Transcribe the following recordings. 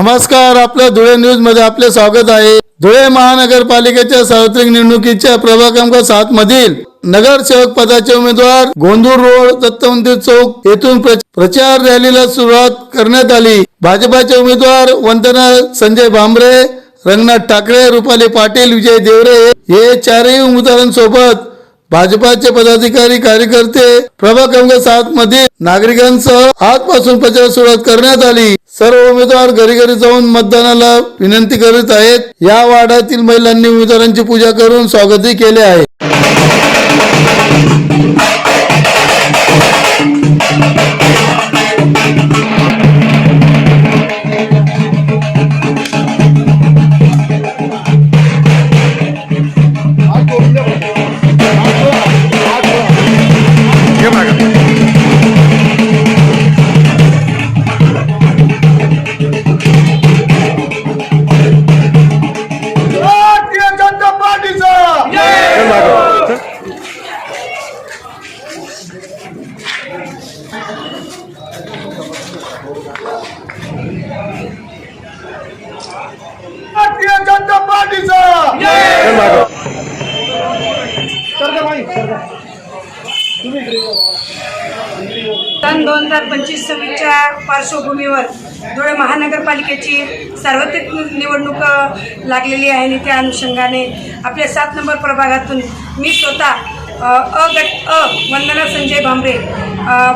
नमस्कार आपल्या धुळे न्यूजमध्ये आपले स्वागत आहे. धुळे महानगरपालिकेच्या सार्वत्रिक निवडणुकीच्या प्रभाग क्रमांक सात मधील नगरसेवक पदाचे उमेदवार गोंदूर रोड दत्तमंदिर चौक येथून प्रचार रॅलीला सुरुवात करण्यात आली. भाजपाचे उमेदवार वंदना संजय भांबरे रंगनाथ ठाकरे रुपाली पाटील विजय देवरे हे चारही उमेदवारांसोबत भाजपाचे पदाधिकारी कार्यकर्ते प्रभाग क्रमांक सात मध्ये नागरिकांसह आजपासून प्रचार सुरुवात करण्यात आली. सर्व उमेदवार घरी घरी जाऊन मतदानाला विनंती करीत आहेत. या वार्डातील महिलांनी उमेदवारांची पूजा करून स्वागतही केले आहे. भारतीय जनता पार्टीचा! सन दोन हजार पंचवीस सव्वीसच्या पार्श्वभूमीवर धुळे महानगरपालिकेची सार्वत्रिक निवडणूक लागलेली आहे आणि त्या अनुषंगाने आपल्या सात नंबर प्रभागातून मी स्वतः अ, ग गट अ वंदना संजय भांबरे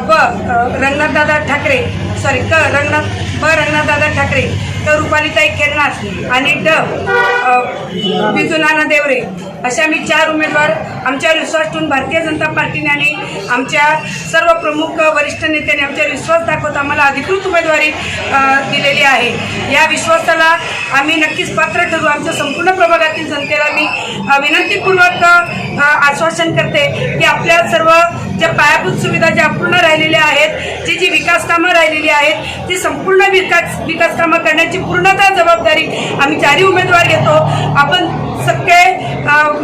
ब रंगनाथ रंगनाथदादा ठाकरे सॉरी क रंगनाथ ब रंगनाथदादा ठाकरे तर रुपालीताई खेरनार आणि ड अ, बिजू नाना देवरे अशा मी चार उमेदवार आमच्यावर विश्वास ठेवून भारतीय जनता पार्टीने आणि आमच्या सर्व प्रमुख वरिष्ठ नेत्यांनी आमच्यावर विश्वास दाखवत आम्हाला अधिकृत उमेदवारी दिलेली आहे. या विश्वासाला आम्ही नक्कीच पात्र ठरू. आमच्या संपूर्ण प्रभागातील जनतेला मी विनंतीपूर्वक आश्वासन करते की आपल्या सर्व ज्या पायाभूत सुविधा ज्या अपूर्ण राहिलेल्या आहेत जी जी विकास कामं राहिलेली आहेत ती संपूर्ण विकास विकास कामं करण्याची पूर्णतः जबाबदारी आम्ही चारही उमेदवार घेतो. आपण सगळे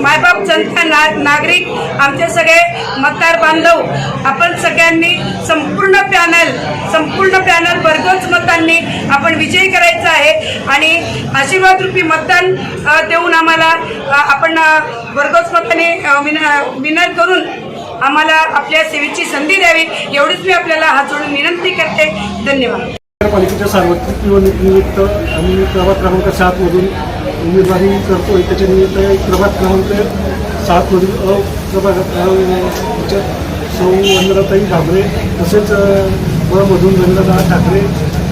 मायबाप जनता ना नागरिक आमचे सगळे मतदार बांधव आपण सगळ्यांनी संपूर्ण पॅनल संपूर्ण पॅनल भरघोस मतांनी आपण विजयी करायचा आहे आणि आशीर्वाद रूपी मतदान देऊन आम्हाला आपण अ, भरघोस मताने विन विनर करून आम्हाला आपल्या सेवेची संधी द्यावी एवढीच मी आपल्याला हात जोडून विनंती करते. धन्यवाद. नगरपालिकेच्या सार्वत्रिक निवडणुकीनिमित्त आम्ही प्रभाग क्रमांक सातमधून उमेदवारी करतोय. त्याच्या निमित्त प्रभाग क्रमांक सातमधून अ प्रभागात सौ वंदनाताई भाबरे तसेच अ, ब मधून ठाकरे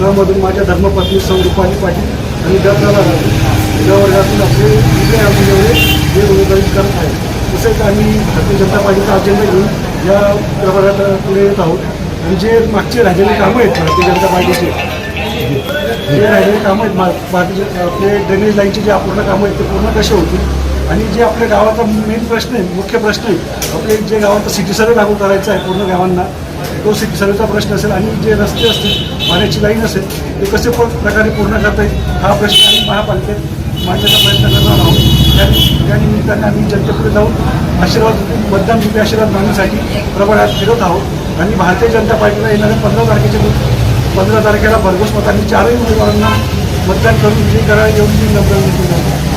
क मधून माझ्या धर्मपत्नी सौ रुपाली पाटील आणि ड प्रभागातून ड वर्गातून आपले विजय आम्ही एवढे हे उमेदवारी करत आहे तसेच आम्ही भारतीय जनता पार्टीचा अजेंडा घेऊन या प्रभागात पुढे येत आहोत. आणि जे मागचे राहिलेले कामं आहेत भारतीय जनता पार्टीचे जे राहिलेले कामं आहेत भारतीय आपले ड्रेनेज लाईनचे जे अपूर्ण कामं आहेत ते पूर्ण कसे होतील? आणि जे आपल्या गावाचा मेन प्रश्न आहे मुख्य प्रश्न आहे आपले जे गावाचा सिटी सर्वे लागू करायचा आहे पूर्ण गावांना तो सिटी सर्वेचा प्रश्न असेल आणि जे रस्ते असतील पाण्याची लाईन असेल ते कसे पण प्रकारे पूर्ण करता येईल हा प्रश्न आम्ही महापालिकेत मांडण्याचा प्रयत्न करणार आहोत. त्या- निमित्ताने आम्ही जनतेपुढे जाऊन आशीर्वाद मतदान रुपये आशीर्वाद मागण्यासाठी प्रबळात फिरत आहोत. आणि भारतीय जनता पार्टीला येणाऱ्या पंधरा तारखेच्या पंधरा तारखेला भरघोस मतांनी चारही उमेदवारांना मतदान करून विजयी करायला येऊन मी नम्र विनंती